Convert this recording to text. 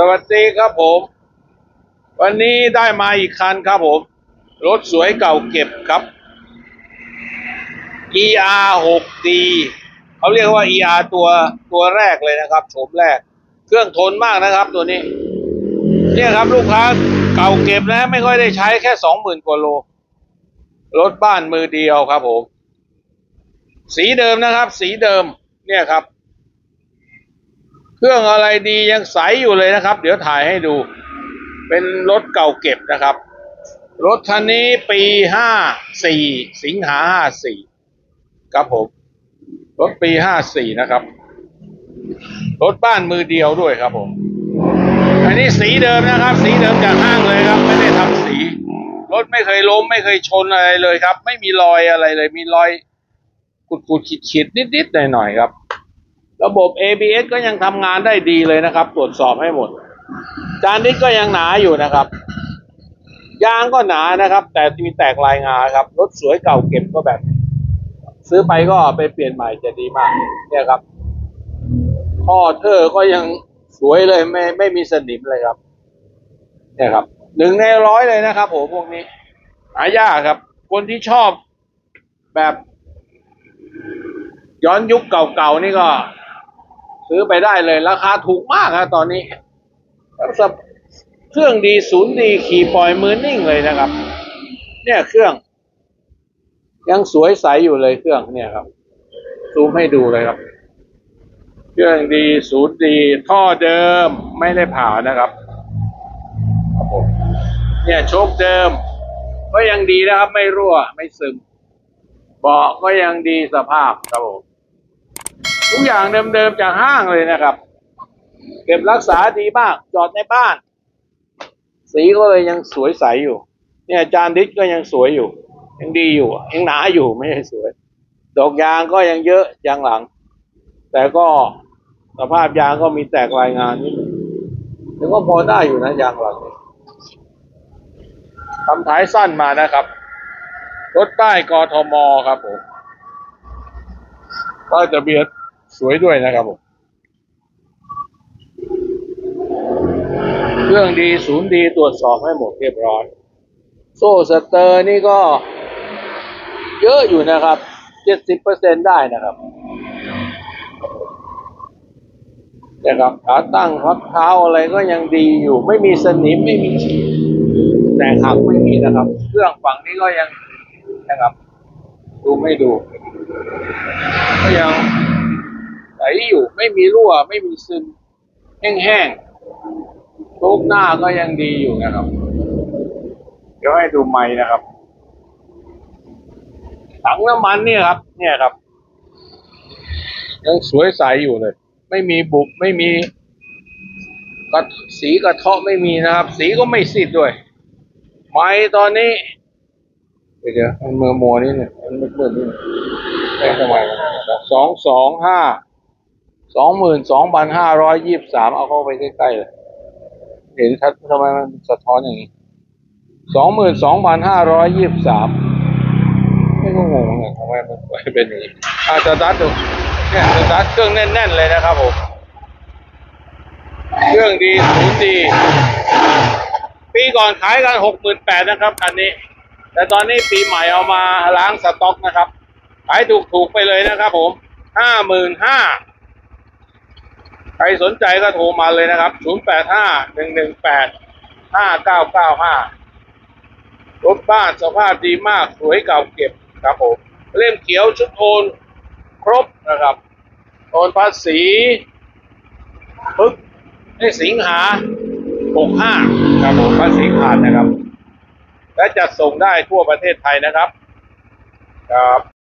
สวัสดีครับผม วันนี้ได้มาอีกคันครับผม รถสวยเก่าเก็บครับ ER 6D เขาเรียกว่า ER ตัวตัวแรกเลยนะครับโฉมแรก เครื่องทนมากนะครับตัวนี้ เนี่ยครับลูกค้าเก่าเก็บนะ ไม่ค่อยได้ใช้แค่สองหมื่นกว่าโล รถบ้านมือเดียวครับผม สีเดิมนะครับ สีเดิม เนี่ยครับ เครื่องอะไรดียังใสอยู่เลยนะครับ เดี๋ยวถ่ายให้ดู เป็นรถเก่าเก็บนะครับ รถคันนี้ปีห้าสี่สิงหาห้าสี่ครับผมรถปีห้าสี่นะครับ รถบ้านมือเดียวด้วยครับผม อันนี้สีเดิมนะครับ สีเดิมจากห้างเลยครับ ไม่ได้ทำสี รถไม่เคยล้ม ไม่เคยชนอะไรเลยครับ ไม่มีรอยอะไรเลย มีรอยขุดขุดขีดขีดนิดนิดหน่อยหน่อยๆครับ ระบบ ABS ก็ยังทำงานได้ดีเลยนะครับ ตรวจสอบให้หมด จานนี้ก็ยังหนาอยู่นะครับยางก็หนานะครับ แต่มีแตกลายงาครับรถสวยเก่าเก็บก็แบบ ซื้อไปก็ไปเปลี่ยนใหม่จะดีมาก เนี่ยครับท่อเทอร์ก็ยังสวยเลยไม่ไม่มีสนิมเลยครับ เนี่ยครับหนึ่งในร้อยเลยนะครับผมพวกนี้หายากครับ คนที่ชอบแบบ ย้อนยุคเก่าๆนี่ก็ ซื้อไปได้เลย ราคาถูกมากครับตอนนี้เครื่องดีศูนย์ดีขี่ปล่อยมือนิ่งเลยนะครับ เนี่ยเครื่อง ยังสวยใสอยู่เลยเครื่องเนี่ยครับ ซูมให้ดูเลยครับ เครื่องดีศูนย์ดี ท่อเดิมไม่ได้ผ่านะครับครับผมเนี่ยโชคเดิม ก็ยังดีนะครับ ไม่รั่ว ไม่ซึมเบาะก็ยังดีสภาพครับผม อย่างเดิมๆจากห้างเลยนะครับ เก็บรักษาดีมาก จอดในบ้าน สีก็เลยยังสวยใสอยู่ เนี่ยจานดิสก็ยังสวยอยู่ ยังดีอยู่ยังหนาอยู่ไม่ใช่สวย ดอกยางก็ยังเยอะยางหลัง แต่ก็สภาพยางก็มีแตกรายงานนิดนึงก็พอได้อยู่นะยางหลังทำท้ายสั้นมานะครับ รถใต้กทมครับผมก็จะเบียด สวยด้วยนะครับผม เครื่องดีศูนย์ดีตรวจสอบให้หมดเรียบร้อย โซ่สเตอร์นี่ก็เยอะอยู่นะครับเจ็ดสิบเปอร์เซ็นได้นะครับนะครับขาตั้งพักเท้าอะไรก็ยังดีอยู่ ไม่มีสนิมไม่มีฉีแต่หักไม่มีนะครับ เครื่องฝั่งนี้ก็ยังนะครับ ดูไม่ดู ก็ยัง อยู่ ไม่มีรั่ว ไม่มีซึม แห้งๆทุกหน้าก็ยังดีอยู่นะครับ เดี๋ยวให้ดูไม้นะครับ ถังน้ำมันเนี่ยครับ เนี่ยครับ ยังสวยใสอยู่เลย ไม่มีบุบไม่มีกระสีกระเทาะไม่มีนะครับ สีก็ไม่ซีดด้วย ไม้ตอนนี้เดี๋ยวเดี๋ยวมันมือมัวนี่เนี่ยมันมืดๆนี่เนี่ยเอ้ยทำไมสองสองห้า สองหมื่นสองพันห้าร้อยยี่สิบสามเอาเข้าไปใกล้ๆเลยเห็นชัดทำไมมันสะท้อนอย่างนี้สองหมื่นสองพันห้าร้อยยี่สิบสามไม่ก็งงเหมือนกันทำไมมันเป็นอย่างนี้อาจจะดัดดูเนี่ยสตาร์ทเครื่องแน่นๆเลยนะครับผมเครื่องดีศูนย์ดี ปีก่อนขายกันหกหมื่นแปดนะครับคันนี้ แต่ตอนนี้ปีใหม่เอามาล้างสต็อกนะครับ ขายถูกๆไปเลยนะครับผมห้าหมื่นห้า ใครสนใจก็โทรมาเลยนะครับศูนย์แปดห้าหนึ่งหนึ่งแปดห้าเก้าเก้าห้ารถบ้านสภาพดีมากสวยเก่าเก็บครับผมเล่มเขียวชุดโอนครบนะครับ โอนภาษีปึ๊บในสิงหาหกห้าครับผมภาษีขาดนะครับ และจัดส่งได้ทั่วประเทศไทยนะครับ ครับ